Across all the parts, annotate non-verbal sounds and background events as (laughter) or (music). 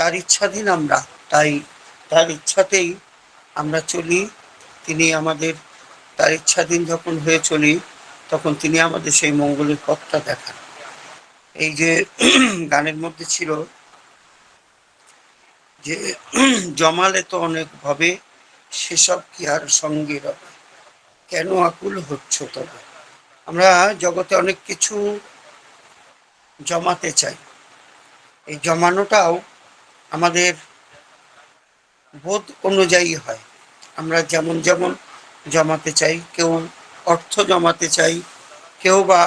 তার ইচ্ছাধীন আমরা, তাই তার ইচ্ছাতেই আমরা চলি। তিনি আমাদের তার ইচ্ছাধীন যখন হয়ে চলি, তখন তিনি আমাদের সেই মঙ্গলের পথটা দেখান। এই যে গানের মধ্যে ছিল যে জমালে তো অনেক ভাবে, সেসব কি আর সঙ্গে রবে? কেন আকুল হচ্ছ তবে? আমরা জগতে অনেক কিছু জমাতে চাই। এই জমানোটাও আমাদের বোধ অনুযায়ী হয়। আমরা যেমন যেমন জমাতে চাই, কেউ অর্থ জমাতে চাই, কেউ বা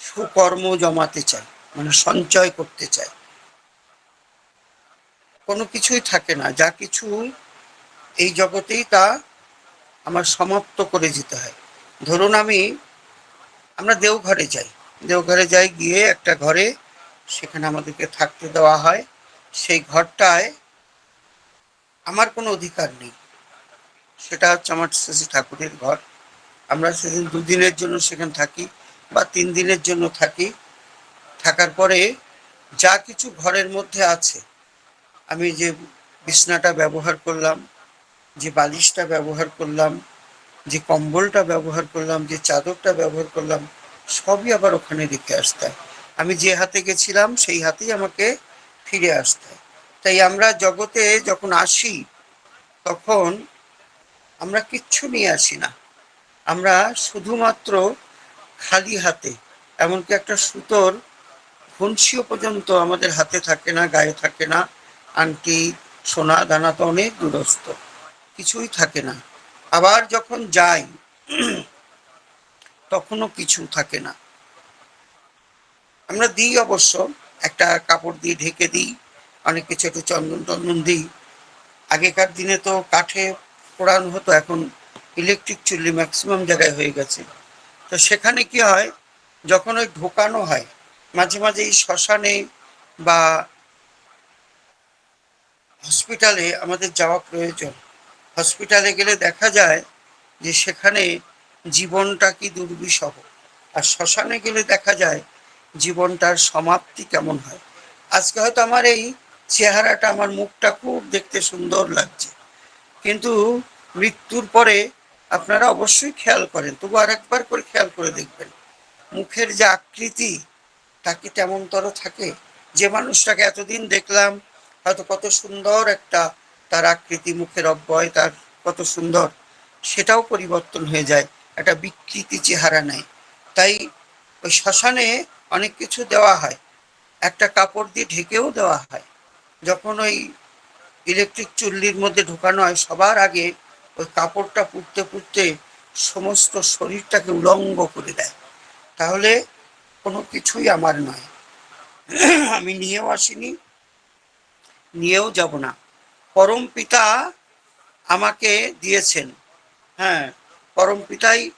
সুকর্ম জমাতে চাই মানে সঞ্চয় করতে চাই। কোনো কিছুই থাকে না, যা কিছু এই জগতেই তা আমার সমাপ্ত করে যেতে হয়। ধরুন আমি, আমরা দেওঘরে যাই। দেওঘরে যাই গিয়ে একটা ঘরে সেখানে আমাদেরকে থাকতে দেওয়া হয়। সেই ঘরটায় আমার কোনো অধিকার নেই। সেটা হচ্ছে আমার শ্রী ঠাকুরের ঘর। আমরা সেদিন দুদিনের জন্য সেখানে থাকি বা তিন দিনের জন্য থাকি। থাকার পরে যা কিছু ঘরের মধ্যে আছে, আমি যে বিছনাটা ব্যবহার করলাম, যে বালিশটা ব্যবহার করলাম, যে কম্বলটা ব্যবহার করলাম, যে চাদরটা ব্যবহার করলাম, সবই আবার ওখানে রেখে আসতে হয় আমি যে হাতে গেছিলাম, সেই হাতেই আমাকে ফিরে আসতে তাই আমরা জগতে যখন আসি, তখন আমরা কিচ্ছু নিয়ে আসি না। আমরা শুধুমাত্র খালি হাতে, এমনকি একটা সুতোর ঘুনসিও পর্যন্ত আমাদের হাতে থাকে না, গায়ে থাকে না। আংটি, সোনা, দানা তো অনেক দূরস্থ, কিছুই থাকে না। আবার যখন যাই, তখনও কিছু থাকে না। আমরা দিই অবশ্য। একটা কাপড় দিয়ে ঢেকে দিই, অনেক কিছু একটু চন্দন টন্দন দিই। আগেকার দিনে তো কাঠে পোড়ানো হতো, এখন ইলেকট্রিক চুল্লি ম্যাক্সিমাম জায়গায় হয়ে গেছে। তো সেখানে কি হয়, যখন ওই ঢোকানো হয়, মাঝে মাঝে এই শ্মশানে বা হসপিটালে আমাদের যাওয়া প্রয়োজন। হসপিটালে গেলে দেখা যায় যে সেখানে জীবনটা কি দুর্বিষহ। আর শ্মশানে গেলে দেখা যায় জীবনটার সমাপ্তি কেমন হয়? আজকে হয়তো আমার এই চেহারাটা, আমার মুখটা খুব দেখতে সুন্দর লাগছে। কিন্তু মৃত্যুর পরে আপনারা অবশ্যই খেয়াল করেন, তবু আর একবার করে খেয়াল করে দেখবেন, মুখের যে আকৃতি, তা কি তেমনতর থাকে? যে মানুষটাকে এতদিন দেখলাম, হয়তো কত সুন্দর একটা তার আকৃতি, মুখের অব্যয় তার কত সুন্দর, সেটাও পরিবর্তন হয়ে যায়। একটা বিকৃতি চেহারা নেয়। তাই ওই শ্মশানে অনেক কিছু দেওয়া হয়। একটা কাপড় দিয়ে ঢেকেও দেওয়া হয়। যখন ওই ইলেকট্রিক চুল্লির মধ্যে ঢোকানো হয়, সবার আগে ওই কাপড়টা পুড়তে পুড়তে সমস্ত শরীরটাকে উলঙ্গ করে দেয়। তাহলে কোনো কিছুই আমার নয়। আমি নিয়েও আসিনি, নিয়েও যাব না। পরম পিতা আমাকে দিয়েছেন। হ্যাঁ পরম পিতাই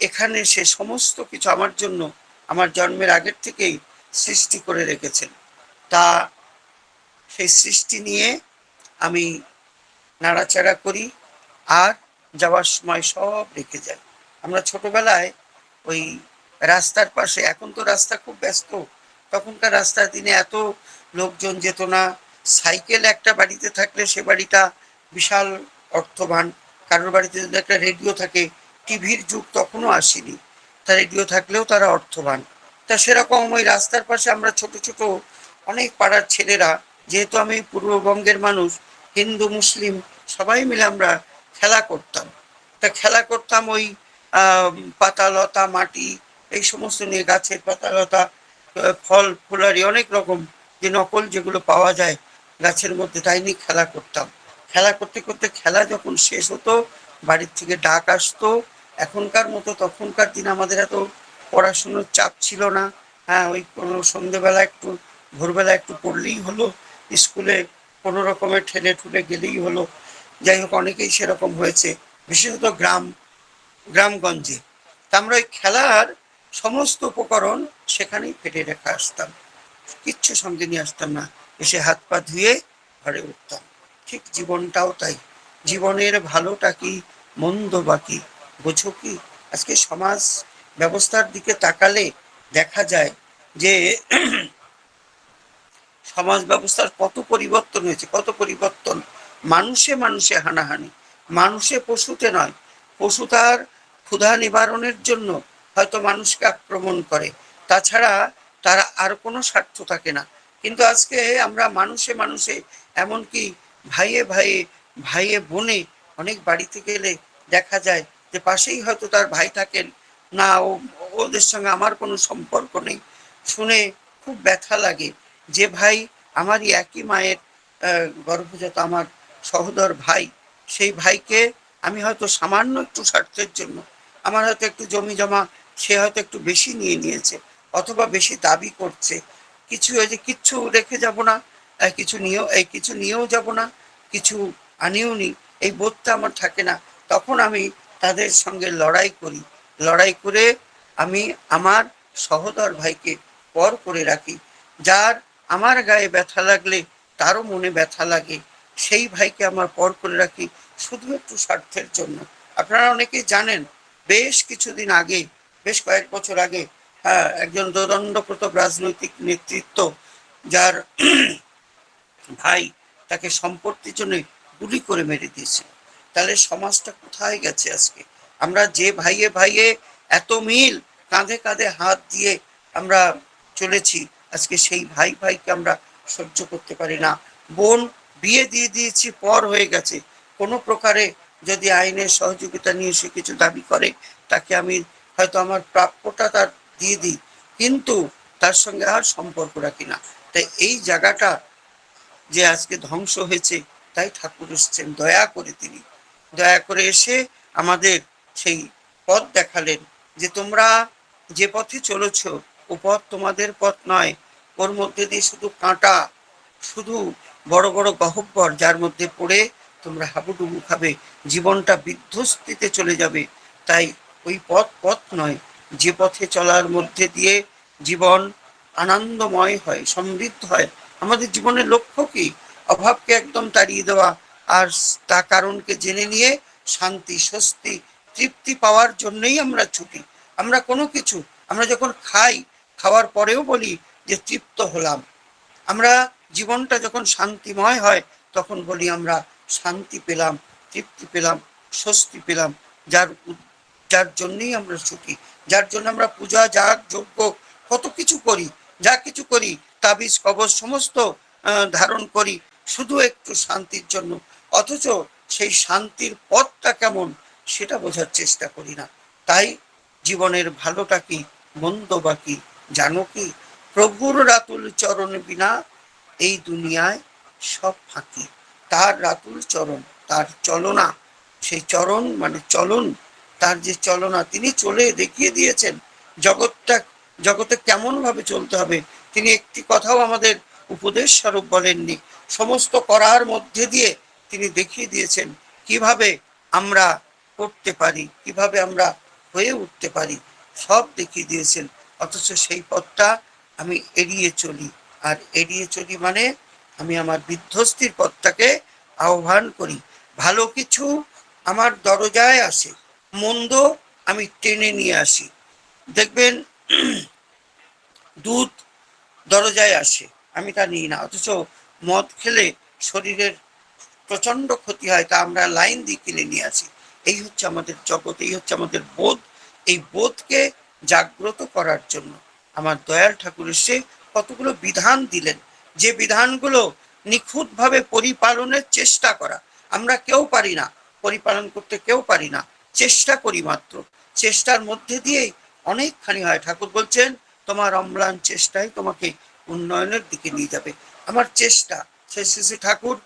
এখানে সে সমস্ত কিছু আমার জন্য আমার জন্মের আগের থেকেই সৃষ্টি করে রেখেছেন। তা সেই সৃষ্টি নিয়ে আমি নাড়াচাড়া করি আর যাওয়ার সময় সব রেখে যাই। আমরা ছোটবেলায় ওই রাস্তার পাশে, এখন তো রাস্তা খুব ব্যস্ত, তখনকার রাস্তার দিনে এত লোকজন যেত না। সাইকেল একটা বাড়িতে থাকলে সে বাড়িটা বিশাল অর্থবান, কারোর বাড়িতে যদি একটা রেডিও থাকে, টিভির যুগ তখনও আসেনি। তা রেডিও থাকলেও তারা অর্থবান। তা সেরকম ওই রাস্তার পাশে আমরা ছোট ছোট অনেক পাড়ার ছেলেরা, যেহেতু আমি পূর্ববঙ্গের মানুষ, হিন্দু, মুসলিম, সবাই মিলে আমরা খেলা করতাম। তা খেলা করতাম ওই পাতা লতা মাটি, এই সমস্ত নিয়ে গাছের পাতা লতা ফল, ফুলারি, অনেক রকম যে নকল যেগুলো পাওয়া যায় গাছের মধ্যে, তাই নিয়ে খেলা করতাম। খেলা করতে করতে খেলা যখন শেষ হতো, বাড়ির থেকে ডাক আসতো এখনকার মতো, তখনকার দিন আমাদের এত পড়াশুনোর চাপ ছিল না। হ্যাঁ ওই কোনো সন্ধেবেলা একটু, ভোরবেলা একটু পড়লেই হলো, স্কুলে কোনো রকমের ঠেলে ঠুলে গেলেই হলো। যাই হোক, অনেকেই সেরকম হয়েছে, বিশেষত গ্রাম, গ্রামগঞ্জে। তা আমরা ওই খেলার সমস্ত উপকরণ সেখানেই ফেটে রেখে আসতাম। কিচ্ছু সঙ্গে নিয়ে আসতাম না। এসে হাত পা ধুয়ে ঘরে উঠতাম। ঠিক জীবনটাও তাই। জীবনের ভালোটা কি, মন্দ বাকি বোঝো কি? আজকে সমাজ ব্যবস্থার দিকে তাকালে দেখা যায় যে (clears throat) সমাজ ব্যবস্থার কত পরিবর্তন হয়েছে, কত পরিবর্তন। মানুষে মানুষে হানাহানি, মানুষে পশুতে নয়। পশু তার ক্ষুধা নিবারণের জন্য হয়তো মানুষকে আক্রমণ করে। তাছাড়া তারা আর কোনো স্বার্থ থাকে না। কিন্তু আজকে আমরা মানুষে মানুষে, এমনকি ভাইয়ে ভাইয়ে ভাইয়ে বোনে অনেক বাড়িতে গেলে দেখা যায় যে পাশেই হয়তো তার ভাই থাকেন, না, ও, ওদের সঙ্গে আমার কোনো সম্পর্ক নেই। শুনে খুব ব্যথা লাগে যে ভাই আমারই একই মায়ের গর্ভজাত আমার সহোদর ভাই। সেই ভাইকে আমি হয়তো সামান্য একটু স্বার্থের জন্য, আমার হয়তো একটু জমি জমা সে হয়তো একটু বেশি নিয়ে নিয়েছে অথবা বেশি দাবি করছে। কিছু ওই যে কিচ্ছু রেখে যাব না কিছু নিয়েও, এই কিছু নিয়েও যাব না, কিছু আনিও নি এই বোধটা আমার থাকে না। তখন আমি তাদের সঙ্গে লড়াই করি। লড়াই করে আমি আমার সহোদর ভাইকে পর করে রাখি। যার আমার গায়ে ব্যথা লাগলে, তারও মনে ব্যথা লাগে, সেই ভাইকে আমার পর করে রাখি শুধু একটু স্বার্থের জন্য। আপনারা অনেকেই জানেন, বেশ কিছুদিন আগে, বেশ কয়েক বছর আগে হ্যাঁ একজন দোদণ্ডপ্রত রাজনৈতিক নেতৃত্ব, যার (clears throat) ভাই তাকে সম্পত্তির জন্য গুলি করে মেরে দিয়েছে তাহলে সমাজটা কোথায় গেছে আজকে? আমরা যে ভাইয়ে ভাইয়ে এত মিল কাঁধে কাঁধে হাত দিয়ে আমরা চলেছি, আজকে সেই ভাই ভাইকে আমরা সহ্য করতে পারি না। বোন বিয়ে দিয়ে দিয়েছি, পর হয়ে গেছে। কোনো প্রকারে যদি আইনের সহযোগিতা নিয়ে সে কিছু দাবি করে, তাকে আমি হয়তো আমার প্রাপ্যটা তার দিয়ে দিই, কিন্তু তার সঙ্গে আর সম্পর্ক রাখি না। তাই এই জায়গাটা যে আজকে ধ্বংস হয়েছে, তাই ঠাকুর এসছেন, দয়া করে তিনি। দয়া করে এসে আমাদের সেই পথ দেখালেন যে তোমরা যে পথে চলেছ, ও পথ তোমাদের পথ নয়। ওর মধ্যে দিয়ে শুধু কাঁটা, শুধু বড় বড় গহব্বর, যার মধ্যে পড়ে তোমরা হাবুডুবু খাবে, জীবনটা বিধ্বস্তিতে চলে যাবে। তাই ওই পথ পথ নয়, যে পথে চলার মধ্যে দিয়ে জীবন আনন্দময় হয়, সমৃদ্ধ হয়। আমাদের জীবনের লক্ষ্য কি? অভাবকে একদম তাড়িয়ে দেওয়া আর তা কারণকে জেনে নিয়ে শান্তি, স্বস্তি, তৃপ্তি পাওয়ার জন্যই আমরা ছুটি। আমরা কোনো কিছু, আমরা যখন খাই, খাওয়ার পরেও বলি যে তৃপ্ত হলাম। আমরা জীবনটা যখন শান্তিময় হয়, তখন বলি আমরা শান্তি পেলাম, তৃপ্তি পেলাম, স্বস্তি পেলাম। যার যার জন্যই আমরা ছুটি, যার জন্য আমরা পূজা, যাগ, যজ্ঞ, কত কিছু করি, যা কিছু করি, তাবিজ কবজ সমস্ত ধারণ করি, শুধু একটু শান্তির জন্য। অথচ সেই শান্তির পথটা কেমন সেটা বোঝার চেষ্টা করি না। তাই জীবনের ভালোটা কি মন্দ বা কি, জানো কি? প্রভুর রাতুল চরণ বিনা এই দুনিয়ায় সব ফাঁকি। তার রাতুল চরণ, তার চলনা, সেই চরণ মানে চলন, তার যে চলনা, তিনি চলে দেখিয়ে দিয়েছেন। জগৎটা, জগতে কেমন ভাবে চলতে হবে, তিনি একটি কথাও আমাদের উপদেশ স্বরূপ বলেননি। সমস্ত করার মধ্যে দিয়ে তিনি দেখিয়ে দিয়েছেন কীভাবে আমরা করতে পারি, কীভাবে আমরা হয়ে উঠতে পারি, সব দেখিয়ে দিয়েছেন। অথচ সেই পথটা আমি এড়িয়ে চলি। আর এড়িয়ে চলি মানে আমি আমার বিধ্বস্তির পথটাকে আহ্বান করি। ভালো কিছু আমার দরজায় আসে, মন্দ আমি টেনে নিয়ে আসি। দেখবেন দুধ দরজায় আসে, আমি তা নিই না। অথচ মদ খেলে শরীরের প্রচণ্ড ক্ষতি হয়, তা আমরা লাইন দিয়ে কিনে নিয়ে আসি। এই হচ্ছে আমাদের জগৎ, এই হচ্ছে আমাদের বোধ। এই বোধকে জাগ্রত করার জন্য আমার দয়াল ঠাকুর এসে কতগুলো বিধান দিলেন। যে বিধানগুলো নিখুঁতভাবে পরিপালনের চেষ্টা করা। আমরা কেউ পারি না, পরিপালন করতে কেউ পারি না, চেষ্টা করি মাত্র। চেষ্টার মধ্যে দিয়েই অনেকখানি হয়। ঠাকুর বলছেন, তোমার অম্লান চেষ্টাই তোমাকে উন্নয়নের দিকে নিয়ে যাবে। আমার চেষ্টা সে শ্রী ঠাকুর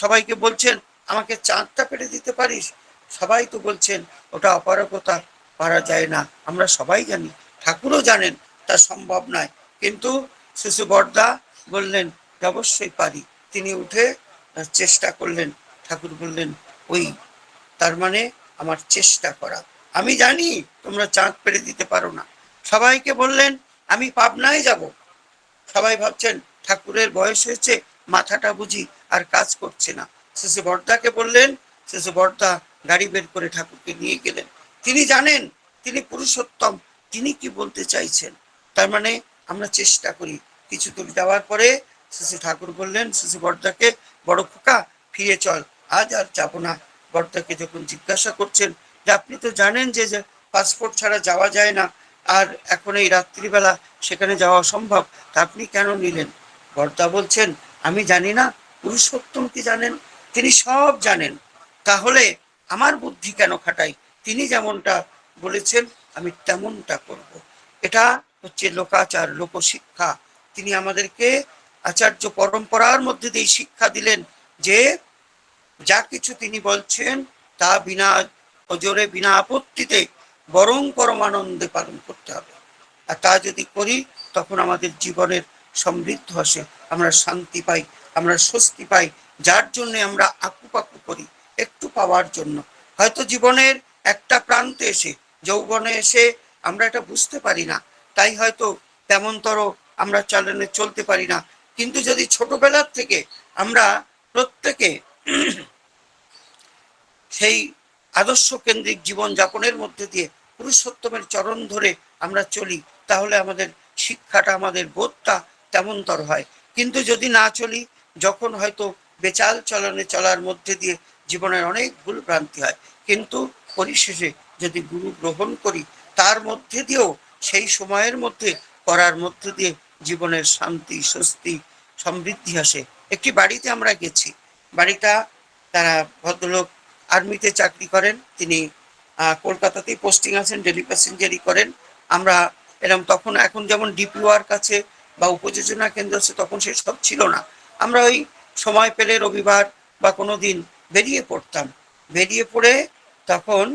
সবাইকে বলছেন, আমাকে চাঁদটা পেরে দিতে পারিস? সবাই তো বলছেন, ওটা অপারগতা, পারা যায় না। আমরা সবাই জানি, ঠাকুরও জানেন, তা সম্ভব নয়। কিন্তু শিশু বর্দা বললেন অবশ্যই পারি। তিনি উঠে চেষ্টা করলেন, ঠাকুর বললেন, ওই, তার মানে আমার চেষ্টা করা। আমি জানি তোমরা চাঁদ পেরে দিতে পারো না। সবাইকে বললেন, আমি পাবনায় যাব। সবাই ভাবছেন, ঠাকুরের বয়স হয়েছে, মাথাটা বুঝি আর কাজ করছে না। শেষে বর্দাকে বললেন, শেষে বর্দা গাড়ি বের করে ঠাকুরকে নিয়ে গেলেন। তিনি জানেন, তিনি পুরুষোত্তম, তিনি কি বলতে চাইছেন? তার মানে আমরা চেষ্টা করি কিছু দূর যাওয়ার পরে শ্রী ঠাকুর বললেন শ্রী বর্দাকে বড় খোকা, ফিরে চল। আজ আর যাব না। বর্দাকে যখন জিজ্ঞাসা করছেন, যে আপনি তো জানেন যে যে পাসপোর্ট ছাড়া যাওয়া যায় না, আর এখন এই রাত্রিবেলা সেখানে যাওয়া অসম্ভব, তা আপনি কেন নিলেন? বর্দা বলছেন, আমি জানি না পুরুষোত্তম কি জানেন? তিনি সব জানেন। তাহলে আমার বুদ্ধি কেন খাটাই? তিনি যেমনটা বলেছেন, আমি তেমনটা করব। এটা হচ্ছে লোকাচার, লোকশিক্ষা। তিনি আমাদেরকে আচার্য পরম্পরার মধ্যে দিয়ে শিক্ষা দিলেন যে, যা কিছু তিনি বলছেন, তা বিনা অজরে, বিনা আপত্তিতে বরং পরমানন্দে পালন করতে হবে। আর তা যদি করি, তখন আমাদের জীবনের সমৃদ্ধ আসে, আমরা শান্তি পাই। আমরা স্বস্তি পাই, যার জন্য আমরা আকুপাকু করি, একটু পাওয়ার জন্য। হয়তো জীবনের একটা প্রান্তে এসে, যৌবনে এসে আমরা এটা বুঝতে পারি না, তাই হয়তো তেমনতর আমরা চালানে চলতে পারি না। কিন্তু যদি ছোটবেলার থেকে আমরা প্রত্যেকে (clears throat) সেই আদর্শ কেন্দ্রিক জীবন যাপনের মধ্যে দিয়ে পুরুষোত্তমের চরণ ধরে আমরা চলি, তাহলে আমাদের শিক্ষাটা, আমাদের বোধটা তেমনতর হয়। কিন্তু যদি না চলি যখন হয়তো বেচাল চলনে চলার মধ্যে দিয়ে জীবনের অনেক ভুল ভ্রান্তি হয়, কিন্তু পরিশেষে যদি গুরু গ্রহণ করি, তার মধ্যে দিয়েও সেই সময়ের মধ্যে করার মধ্যে দিয়ে জীবনের শান্তি, স্বস্তি, সমৃদ্ধি আসে। একটি বাড়িতে আমরা গেছি। বাড়িটা তারা ভদ্রলোক আর্মিতে চাকরি করেন, তিনি কলকাতাতেই পোস্টিং আছেন, ডেলি প্যাসেঞ্জারি করেন। আমরা এরকম তখন, এখন যেমন ডিপিওয়ার কাছে বা উপযোজনা কেন্দ্র আছে, তখন সেসব ছিল না। আমরা ওই সময় পেলে রবিবার বা কোনো দিন বেরিয়ে পড়তাম। বেরিয়ে পড়ে তখন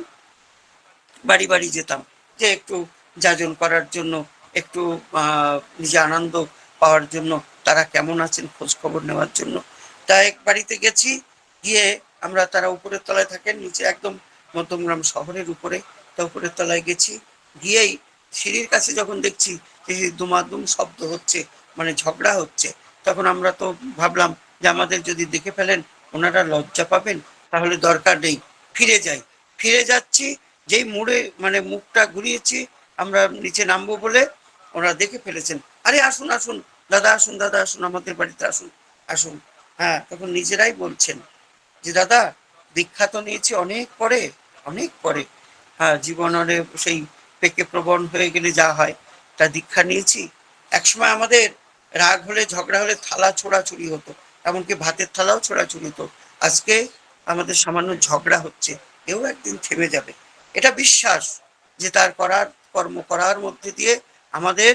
বাড়ি বাড়ি যেতাম যে একটু যাজন করার জন্য, একটু নিজে আনন্দ পাওয়ার জন্য, তারা কেমন আছেন খোঁজ খবর নেওয়ার জন্য। তা এক বাড়িতে গেছি, গিয়ে আমরা তারা উপরের তলায় থাকেন, নিচে একদম মধ্যমগ্রাম শহরের উপরে, তা উপরের তলায় গেছি। গিয়েই সিঁড়ির কাছে যখন দেখছি যে দুমাদুম শব্দ হচ্ছে মানে ঝগড়া হচ্ছে তখন আমরা তো ভাবলাম যে আমাদের যদি দেখে ফেলেন, ওনারা লজ্জা পাবেন, তাহলে দরকার নেই। ফিরে যাই। ফিরে যাচ্ছি, যেই মুড়ে মানে মুখটা ঘুরিয়েছি, আমরা নিচে নামবো বলে ওরা দেখে ফেলেছেন। আরে আসুন আসুন, দাদা আসুন দাদা আসুন, আমাদের বাড়িতে আসুন আসুন। হ্যাঁ তখন নিজেরাই বলছেন যে, দাদা, দীক্ষা তো নিয়েছি অনেক পরে অনেক পরে। হ্যাঁ জীবনের সেই পেকে প্রবণ হয়ে গেলে যা হয়, তা দীক্ষা নিয়েছি। একসময় আমাদের রাগ হলে, ঝগড়া হলে থালা ছোড়াছুড়ি হতো। এমনকি ভাতের থালাও ছোড়াছুড়ি হতো। আজকে আমাদের সামান্য ঝগড়া হচ্ছে এও একদিন থেমে যাবে। এটা বিশ্বাস যে তার করার, কর্ম করার মধ্যে দিয়ে আমাদের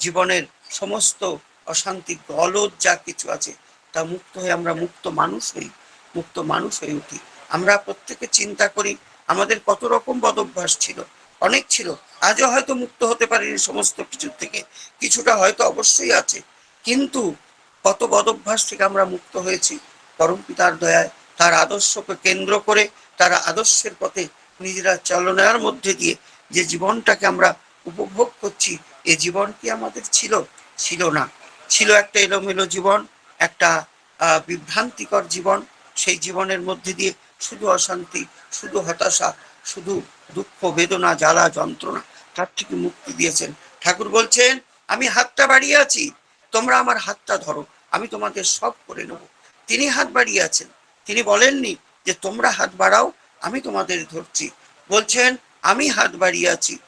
জীবনের সমস্ত অশান্তি গলদ যা কিছু আছে, তা মুক্ত হয়ে আমরা মুক্ত মানুষ হই, মুক্ত মানুষ হয়ে উঠি। আমরা প্রত্যেকে চিন্তা করি, আমাদের কত রকম বদভ্যাস ছিল। অনেক ছিল। আজও হয়তো মুক্ত হতে পারিনি সমস্ত কিছুর থেকে। কিছুটা হয়তো অবশ্যই আছে। কিন্তু কত বদভ্যাস থেকে আমরা মুক্ত হয়েছি। পরম পিতার দয়ায় তার আদর্শকে কেন্দ্র করে, তার আদর্শের পথে নিজেরা চালনার মধ্যে দিয়ে যে জীবনটাকে আমরা উপভোগ করছি, এ জীবন কি আমাদের ছিল? ছিল না। ছিল একটা এলোমেলো জীবন, একটা বিভ্রান্তিকর জীবন। সেই জীবনের মধ্যে দিয়ে শুধু অশান্তি, শুধু হতাশা, শুধু দুঃখ, বেদনা, জ্বালা, যন্ত্রণা, তার থেকে মুক্তি দিয়েছেন। ঠাকুর বলছেন, আমি হাতটা বাড়িয়ে আছি। তোমরা আমার হাতটা ধরো, আমি তোমাদের সব করে নেব। তিনি হাত বাড়িয়ে আছেন তিনি বলেননি যে, তোমরা হাত বাড়াও, আমি তোমাদের ধরছি। বলছেন, আমি হাত বাড়িয়ে আছি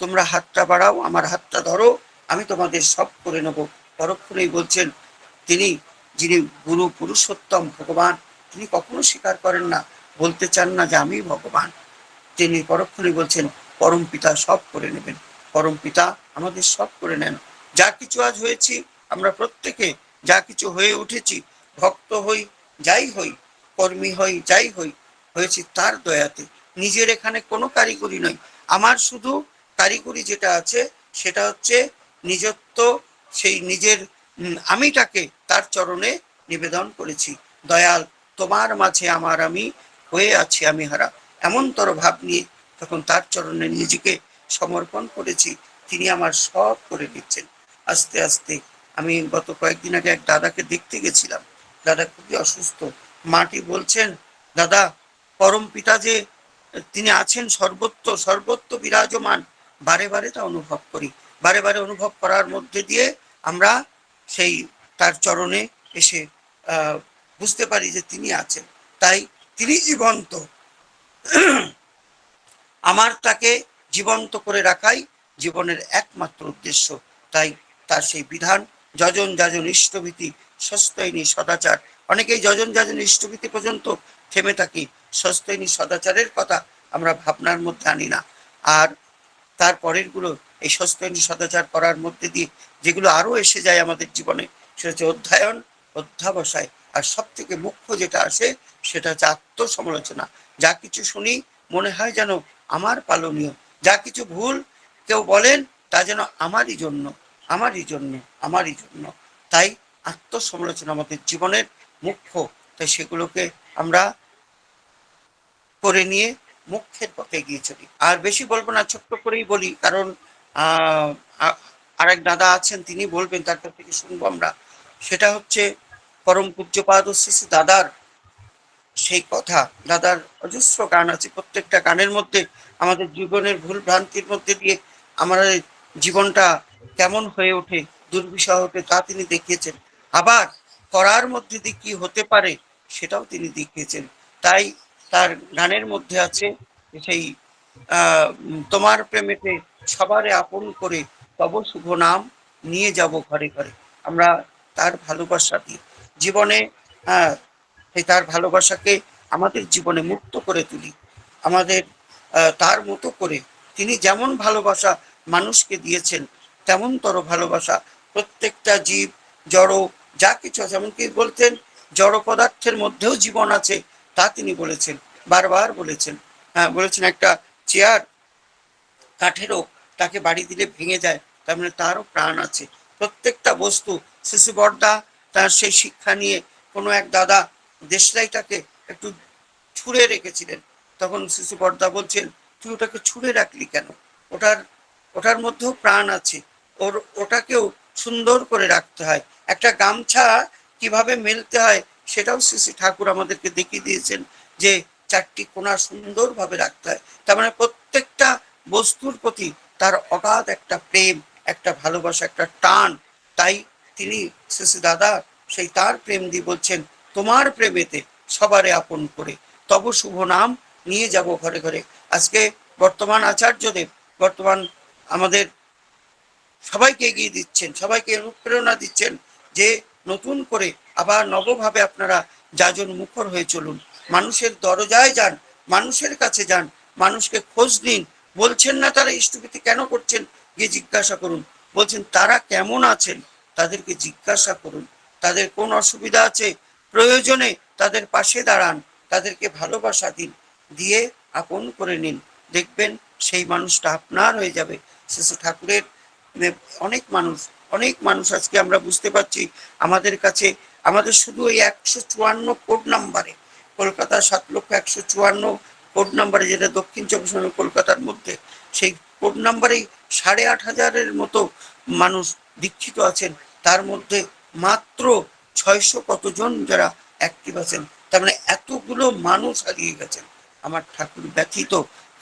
তোমরা হাতটা বাড়াও, আমার হাতটা ধরো, আমি তোমাদের সব করে নেব। পরক্ষণেই বলছেন, তিনি যিনি গুরু পুরুষোত্তম ভগবান, তিনি কখনো স্বীকার করেন না, বলতে চান না যে, আমি ভগবান। তিনি পরক্ষণেই বলছেন, পরম পিতা সব করে নেবেন। পরম পিতা আমাদের সব করে নেন। যা কিছু আজ হয়েছি আমরা প্রত্যেকে যা কিছু হয়ে উঠেছি, ভক্ত হই, যাই হই, কর্মী হই, যাই হই, হয়েছি তার দয়াতে। নিজের এখানে কোনো কারিগরি নয় আমার শুধু কারিগরি যেটা আছে, সেটা হচ্ছে নিজত্ব, সেই নিজের আমিটাকে তার চরণে নিবেদন করেছি। দয়াল, তোমার মাঝে আমার আমি হয়ে আছি আমি হারা। এমনতর ভাব নিয়ে তখন তার চরণে নিজেকে সমর্পণ করেছি, তিনি আমার সব করে দিচ্ছেন। আস্তে আস্তে আমি গত কয়েকদিন আগে এক দাদাকে দেখতে গেছিলাম। দাদা খুবই অসুস্থ। মাটি বলছেন, দাদা, পরম পিতা যে তিনি আছেন সর্বত্র সর্বত্র বিরাজমান, বারে বারে তা অনুভব করি। বারে বারে অনুভব করার মধ্যে দিয়ে আমরা সেই তার চরণে এসে বুঝতে পারি যে তিনি আছেন। তাই তিনি জীবন্ত। আমার তাকে জীবন্ত করে রাখাই জীবনের একমাত্র উদ্দেশ্য। তাই তার সেই বিধান যজন যাজন ইষ্টভীতি সস্তৈনী সদাচার। অনেকেই যজন যাজন ইষ্টভীতি পর্যন্ত থেমে থাকি। সস্তৈনী সদাচারের কথা আমরা ভাবনার মধ্যে আনি না। আর তার পরেরগুলো, এই সস্তৈনী সদাচার করার মধ্যে দিয়ে যেগুলো আরও এসে যায় আমাদের জীবনে, সেটা হচ্ছে অধ্যয়ন, অধ্যাবসায়। আর সব থেকে মুখ্য যেটা আসে, সেটা হচ্ছে আত্মসমালোচনা। যা কিছু শুনি, মনে হয় যেন আমার পালনীয়। যা কিছু ভুল কেউ বলেন, তা যেন আমারই জন্য। আমারই জন্য আমারই জন্য। তাই আত্মসমালোচনা আমাদের জীবনের মুখ্য। তাই সেগুলোকে আমরা করে নিয়ে মুখ্যের পথে গিয়ে চলি। আর বেশি বলব না, ছোট্ট করেই বলি, কারণ আরেক দাদা আছেন, তিনি বলবেন তার কাছ থেকে শুনব আমরা। সেটা হচ্ছে পরম পূজ্যপাদ শ্রী দাদার সেই কথা। দাদার অজস্র গান আছে, প্রত্যেকটা গানের মধ্যে আমাদের জীবনের ভুল ভ্রান্তির মধ্যে দিয়ে আমাদের জীবনটা কেমন হয়ে ওঠে দুর্বিষহ ওঠে তা তিনি দেখিয়েছেন। আবার করার মধ্যে দিয়ে কি হতে পারে সেটাও তিনি দেখিয়েছেন। তাই তার গানের মধ্যে আছে সেই তোমার প্রেমেতে সবারে আপন করে তব শুভ নাম নিয়ে যাব ঘরে ঘরে। আমরা তার ভালোবাসা দিই জীবনে তার ভালোবাসাকে আমাদের জীবনে মুক্ত করে তুলি। আমাদের তার মতো করে তিনি যেমন ভালোবাসা মানুষকে দিয়েছেন তেমনতর ভালোবাসা। প্রত্যেকটা জীব, জড়, যা কিছু আছে, এমনকি বলতেন জড় পদার্থের মধ্যেও জীবন আছে, তা তিনি বলেছেন, বারবার বলেছেন। হ্যাঁ বলেছেন একটা চেয়ার কাঠেরও তাকে বাড়ি দিলে ভেঙে যায়, তার মানে তারও প্রাণ আছে। প্রত্যেকটা বস্তু শিশু বর্দা তার সেই শিক্ষা নিয়ে কোনো এক দাদা দেশলাই তাকে একটু ছুঁড়ে রেখেছিলেন। তখন শিশু বর্দা বলছেন, তুই ওটাকে ছুঁড়ে রাখলি কেন? ওটার ওটার মধ্যেও প্রাণ আছে ওর, ওটাকেও সুন্দর করে রাখতে হয়। একটা গামছা কীভাবে মেলতে হয় সেটাও শ্রী ঠাকুর আমাদেরকে দেখিয়ে দিয়েছেন যে চারটি কোণা সুন্দরভাবে রাখতে হয়। তার মানে প্রত্যেকটা বস্তুর প্রতি তার অগাধ একটা প্রেম, একটা ভালোবাসা, একটা টান, তাই তিনি শ্রী দাদা সেই তার প্রেম দিয়ে বলছেন, তোমার প্রেমেতে সবারে আপন করে, তব শুভ নাম নিয়ে যাব ঘরে ঘরে। আজকে বর্তমান আচার্যদেব, বর্তমান আমাদের সবাইকে এগিয়ে দিচ্ছেন, সবাইকে অনুপ্রেরণা দিচ্ছেন যে নতুন করে আবার নবভাবে আপনারা যাজন মুখর হয়ে চলুন। মানুষের দরজায় যান, মানুষের কাছে যান, মানুষকে খোঁজ নিন। বলছেন না তারা ইষ্টভীতি কেন করছেন? গিয়ে জিজ্ঞাসা করুন। বলছেন, তারা কেমন আছেন? তাদেরকে জিজ্ঞাসা করুন। তাদের কোন অসুবিধা আছে? প্রয়োজনে তাদের পাশে দাঁড়ান, তাদেরকে ভালোবাসা দিন। দিয়ে আপন করে নিন। দেখবেন সেই মানুষটা আপনার হয়ে যাবে। শিশু ঠাকুরের অনেক মানুষ অনেক মানুষ আজকে আমরা বুঝতে পারছি আমাদের কাছে, আমাদের শুধু ওই একশো চুয়ান্ন কোড নাম্বারে কলকাতা সাত লক্ষ একশো চুয়ান্ন কোড নাম্বারে যেটা দক্ষিণ চব্বিশ কলকাতার মধ্যে, সেই কোড নাম্বারেই সাড়ে আট হাজারের মতো মানুষ দীক্ষিত আছেন। তার মধ্যে মাত্র ছয়শো কতজন যারা অ্যাক্টিভ আছেন? তার মানে এতগুলো মানুষ হারিয়ে গেছেন আমার ঠাকুর ব্যথিত।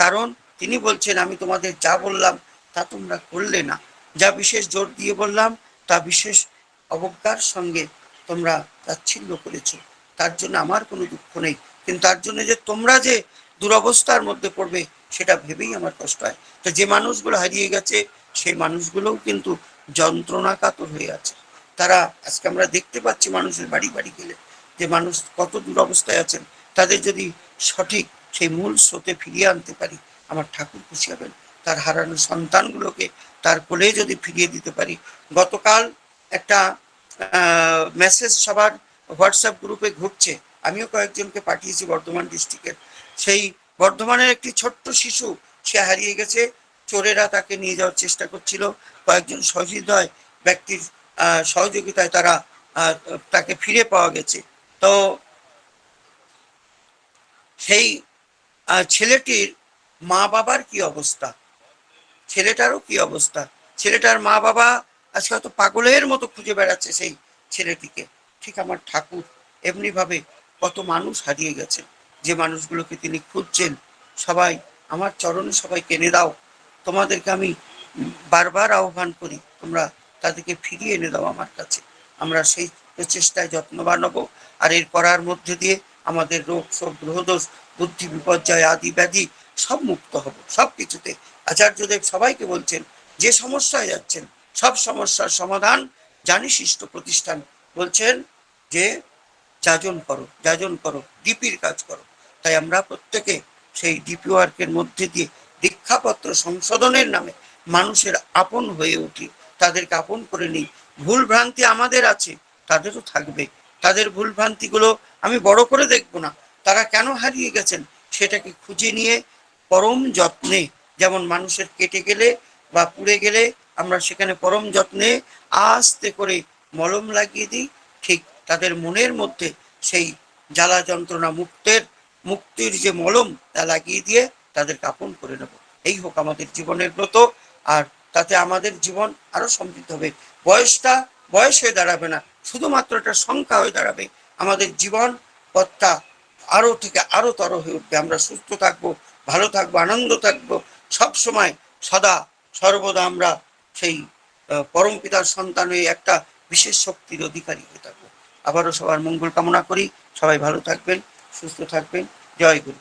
কারণ তিনি বলছেন, আমি তোমাদের যা বললাম তা তোমরা করলে না। যা বিশেষ জোর দিয়ে বললাম, তা বিশেষ অবজ্ঞার সঙ্গে তোমরা তাচ্ছিল্য করেছ। তার জন্য আমার কোনো দুঃখ নেই। কিন্তু তার জন্য যে তোমরা যে দুরবস্থার মধ্যে পড়বে, সেটা ভেবেই আমার কষ্ট হয়। তো যে মানুষগুলো হারিয়ে গেছে, সেই মানুষগুলোও কিন্তু যন্ত্রণাকাতর হয়ে আছে। তারা, আজকে আমরা দেখতে পাচ্ছি মানুষের বাড়ি বাড়ি গেলে, যে মানুষ কত দুরবস্থায় আছেন, তাদের যদি সঠিক সেই মূল স্রোতে ফিরিয়ে আনতে পারি, আমার ঠাকুর খুশি হবেন। তার হারানো সন্তানগুলোকে তার কোলে যদি ফিরিয়ে দিতে পারি। গতকাল একটা মেসেজ সবার হোয়াটসঅ্যাপ গ্রুপে ঘুরছে। আমিও কয়েকজনকে পাঠিয়েছি বর্ধমান ডিস্ট্রিক্টের সেই বর্ধমানের একটি ছোট্ট শিশু, সে হারিয়ে গেছে। চোরেরা তাকে নিয়ে যাওয়ার চেষ্টা করছিল। কয়েকজন সহৃদয় ব্যক্তির সহযোগিতায় তারা তাকে ফিরে পাওয়া গেছে। তো সেই ছেলেটির মা বাবার কি অবস্থা? ছেলেটারও কি অবস্থা? ছেলেটার মা বাবা আজকে হয়তো পাগলের মতো খুঁজে বেড়াচ্ছে সেই ছেলেটিকে। ঠিক আমার ঠাকুর, এমনিভাবে কত মানুষ হারিয়ে গেছে। যে মানুষগুলোকে তিনি খুঁজছেন, সবাই আমার চরণে সবাই কেনে দাও। তোমাদেরকে আমি বারবার আহ্বান করি, তোমরা তাদেরকে ফিরিয়ে এনে দাও আমার কাছে। আমরা সেই প্রচেষ্টায় যত্নবান হব আর এর করার মধ্যে দিয়ে আমাদের রোগ, শোক, গ্রহদোষ, বুদ্ধি, বিপর্যয় আদি ব্যাধি সব মুক্ত হব, সব কিছুতে। আচার্যদেব সবাইকে বলছেন, যে সমস্যায় যাচ্ছেন, সব সমস্যার সমাধান জানি শিষ্ট প্রতিষ্ঠান বলছেন যে যাজন করো যাজন করো, ডিপির কাজ করো। তাই আমরা প্রত্যেকে সেই ডিপি ওয়ার্কের মধ্যে দিয়ে দীক্ষাপত্র সংশোধনের নামে মানুষের আপন হয়ে উঠি, তাদেরকে আপন করে নিই। ভুল ভ্রান্তি আমাদের আছে, তাদেরও থাকবে। তাদের ভুল ভ্রান্তিগুলো আমি বড় করে দেখব না, তারা কেন হারিয়ে গেছেন সেটাকে খুঁজে নিয়ে পরম যত্নে, যেমন মানুষের কেটে গেলে বা পুড়ে গেলে আমরা সেখানে পরম যত্নে আস্তে করে মলম লাগিয়ে দিই। ঠিক তাদের মনের মধ্যে সেই জ্বালা যন্ত্রণা মুক্তের, মুক্তির যে মলম তা লাগিয়ে দিয়ে তাদের কাপন করে নেব। এই হোক আমাদের জীবনের ব্রত, আর তাতে আমাদের জীবন আরও সমৃদ্ধ হবে। বয়সটা, বয়স হয়ে দাঁড়াবে না, শুধুমাত্র একটা সংখ্যা হয়ে দাঁড়াবে। আমাদের জীবন পথটা আরও থেকে আরও তর হয়ে উঠবে। আমরা সুস্থ থাকব ভালো থাকব, আনন্দ থাকব সবসময় সদা সর্বদা আমরা সেই পরম পিতার সন্তান হয়ে একটা বিশেষ শক্তির অধিকারী হয়ে থাকব। আবারও সবার মঙ্গল কামনা করি। সবাই ভালো থাকবেন, সুস্থ থাকবেন। জয় গুরু।